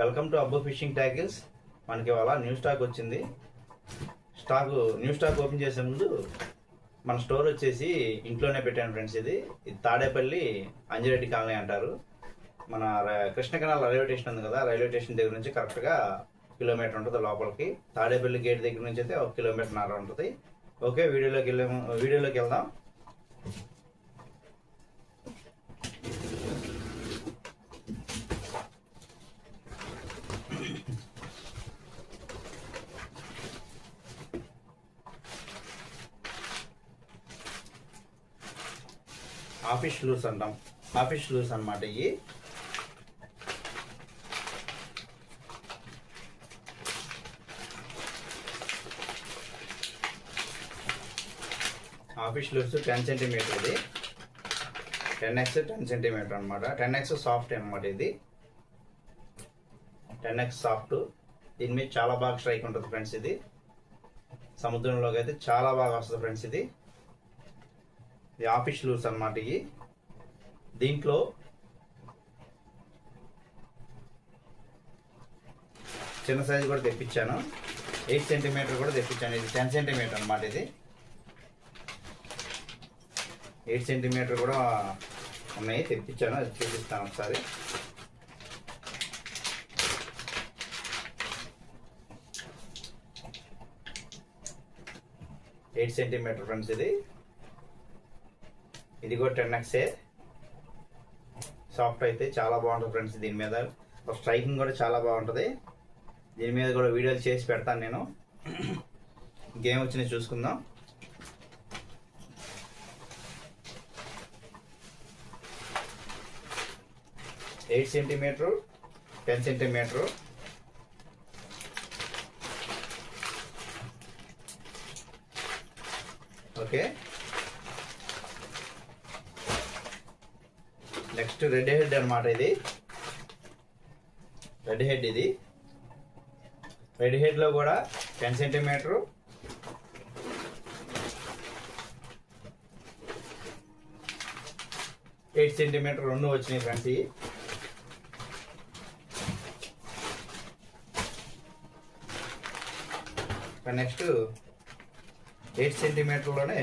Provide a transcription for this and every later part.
Welcome to అబ్బో fishing tackles మనకి ఇవాళ న్యూ స్టాక్ వచ్చింది. స్టాక్ న్యూ స్టాక్ ఓపెన్ చేసే ముందు మన స్టోర్ వచ్చేసి ఇంట్లోనే పెట్టాను ఫ్రెండ్స్ ఇది. ఇది తాడేపల్లి అంజిరెడ్డి కాలనీ అంటారు. మన ర- కృష్ణ కెనాల్ రైల్వే స్టేషన్ ఉంది కదా రైల్వే స్టేషన్ దగ్గర నుంచి కరెక్ట్గా కిలోమీటర్ ఉంటుంది లోపలికి. తాడేపల్లి గేట్ దగ్గర నుంచి అయితే ఒక కిలోమీటర్ నర ఉంటుంది. ఓకే వీడియోలోకి వెళ్ళాము వీడియోలోకి వెళ్దాం. ఆఫీస్ లూస్ అంటాం. ఆఫీస్ లూస్ అనమాట ఇవి. ఆఫీస్ లూస్ టెన్ సెంటీమీటర్ ఇది. టెన్ ఎక్స్ టెన్ సెంటీమీటర్ అనమాట టెన్ ఎక్స్ సాఫ్ట్ అనమాట ఇది. టెన్ ఎక్స్ సాఫ్ట్ దీని మీద చాలా బాగా స్ట్రైక్ ఉంటుంది ఫ్రెండ్స్ ఇది. సముద్రంలోకి అయితే చాలా బాగా వస్తుంది ఫ్రెండ్స్ ఇది. ఇది ఆఫీస్ లూస్ అనమాట ఇవి. దీంట్లో చిన్న సైజు కూడా తెప్పించాను. ఎయిట్ సెంటీమీటర్ కూడా తెప్పించాను. ఇది టెన్ సెంటీమీటర్ అనమాట ఇది. ఎయిట్ సెంటీమీటర్ కూడా ఉన్నాయి. తెప్పించాను. అది చూపిస్తాను ఒకసారి. ఎయిట్ సెంటీమీటర్ ఫ్రెండ్స్ ఇది. ఇది కూడా టెన్ ఎక్సే సాఫ్ట్ అయితే చాలా బాగుంటుంది ఫ్రెండ్స్ దీని మీద. స్ట్రైకింగ్ కూడా చాలా బాగుంటుంది. దీని మీద కూడా వీడియోలు చేసి పెడతాను నేను. గేమ్ వచ్చిన చూసుకుందాం. Eight centimetre ten centimetre. Okay. Next red head అన్నమాట ఇది. రెడ్ హెడ్ ఇది. రెడ్ హెడ్లో కూడా టెన్ సెంటీమీటర్. ఎయిట్ సెంటీమీటర్ రెండు వచ్చినాయి ఫ్రెండ్స్ ఇవి. నెక్స్ట్ ఎయిట్ సెంటీమీటర్లోనే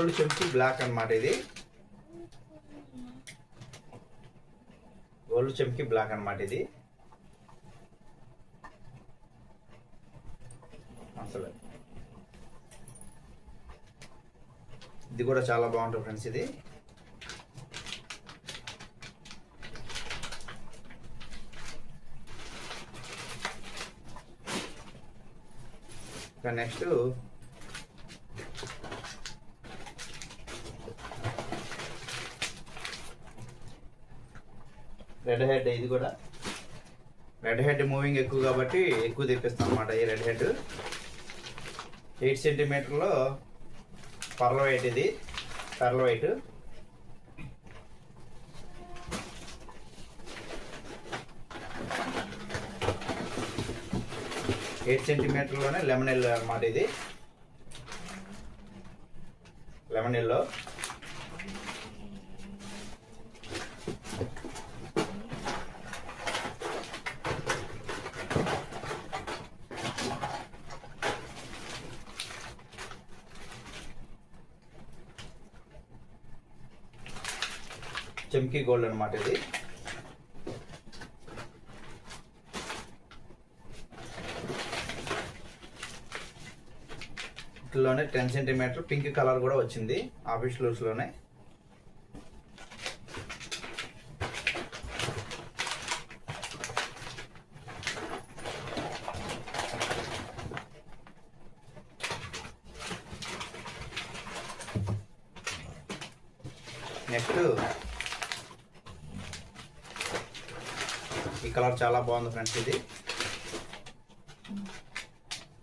గోల్డ్ చెంకి బ్లాక్ అన్నమాట ఇది. గోల్డ్ చెంకి బ్లాక్ అన్నమాట ఇది. అసలు. ఇది కూడా చాలా బాగుంటుంది ఫ్రెండ్స్ ఇది. నెక్స్ట్ రెడ్ హెడ్ ఇది కూడా. రెడ్ హెడ్ మూవింగ్ ఎక్కువ కాబట్టి ఎక్కువ తెప్పిస్తాం అనమాట ఈ రెడ్ హెడ్. ఎయిట్ సెంటీమీటర్లో పర్ల వైట్ ఇది పర్ల వైట్ ఎయిట్ సెంటీమీటర్లోనే లెమన్ ఎల్లో అనమాట ఇది. Lemon yellow. చెమ్కీ గోల్డ్ అనమాట ఇది. వీటిలోనే టెన్ సెంటీమీటర్ పింక్ కలర్ కూడా వచ్చింది ఆఫీస్ లూస్లోనే నెక్స్ట్ ఈ కలర్ చాలా బాగుంది ఫ్రెండ్స్ ఇది.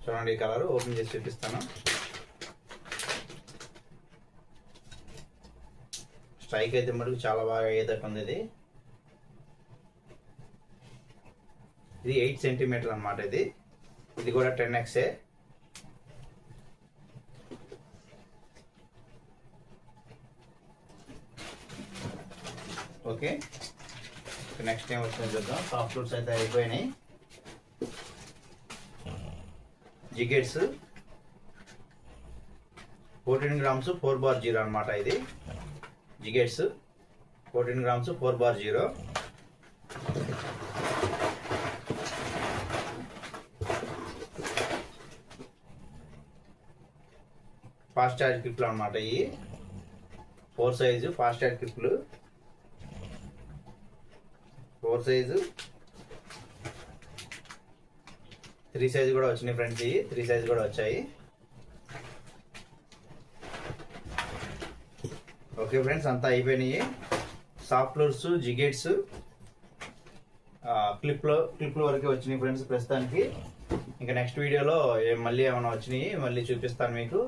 చూడండి ఈ కలర్ ఓపెన్ చేసి చూపిస్తాను. స్ట్రైక్ అయితే మటుకు చాలా బాగా అయ్యేటట్టు ఉంది ఇది. ఇది ఎయిట్ సెంటీమీటర్ అన్నమాట ఇది. ఇది కూడా టెన్ ఎక్సే ఓకే. నెక్స్ట్ ఏం వచ్చిందో చూద్దాం. సాఫ్ట్ ఫ్రూట్స్ అయితే అయిపోయినాయి. జిగెట్స్ fourteen grams four bar zero అనమాట ఇది. జిగెట్స్ fourteen grams four bar zero fast charge క్లిప్లు అనమాట ఇవి. ఫోర్ సైజు ఫాస్ట్ చార్జ్ క్లిప్లు ఫోర్ సైజు. త్రీ సైజు కూడా వచ్చినాయి ఫ్రెండ్స్ ఇవి. త్రీ సైజు కూడా వచ్చాయి. ఓకే ఫ్రెండ్స్ అంతా అయిపోయినాయి. సాఫ్ట్ ఫ్లోర్స్ జిగేట్స్ క్లిప్లో క్లిప్ల వరకే వచ్చినాయి ఫ్రెండ్స్ ప్రస్తుతానికి. ఇంకా నెక్స్ట్ వీడియోలో మళ్ళీ ఏమైనా వచ్చినాయి మళ్ళీ చూపిస్తాను మీకు.